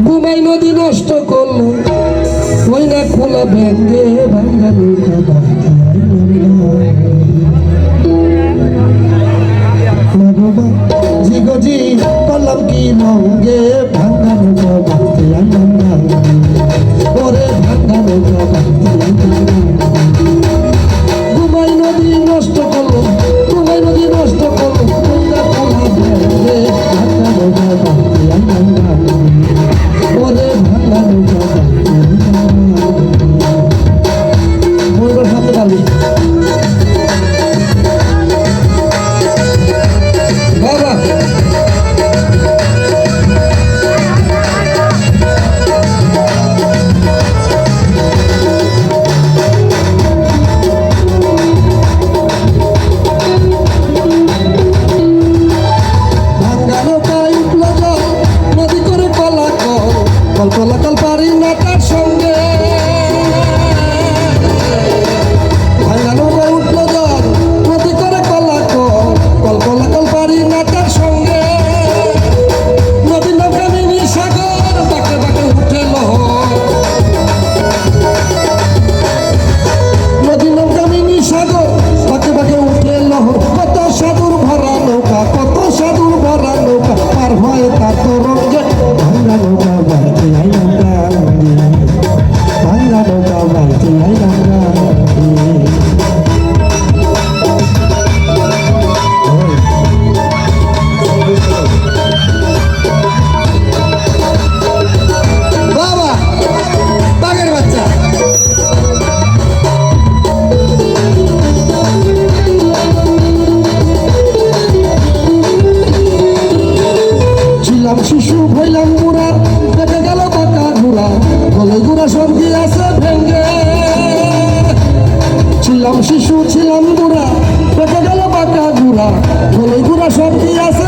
ঘুমাই নদী নষ্ট করল ওই না খোলা ব্যাঙ্গে ভাঙ্গা জিগজি কলম কি পারি না তার সঙ্গে শিশু হইলাম মুরা পেটে গেল পাতা ঘুরা গলে ঘুরা সবজি আছে ভেঙ্গে। ছিলাম শিশু, ছিলাম বুড়া পেটে গেল কাটা ঘুরা গলে ঘুরা সবজি আছে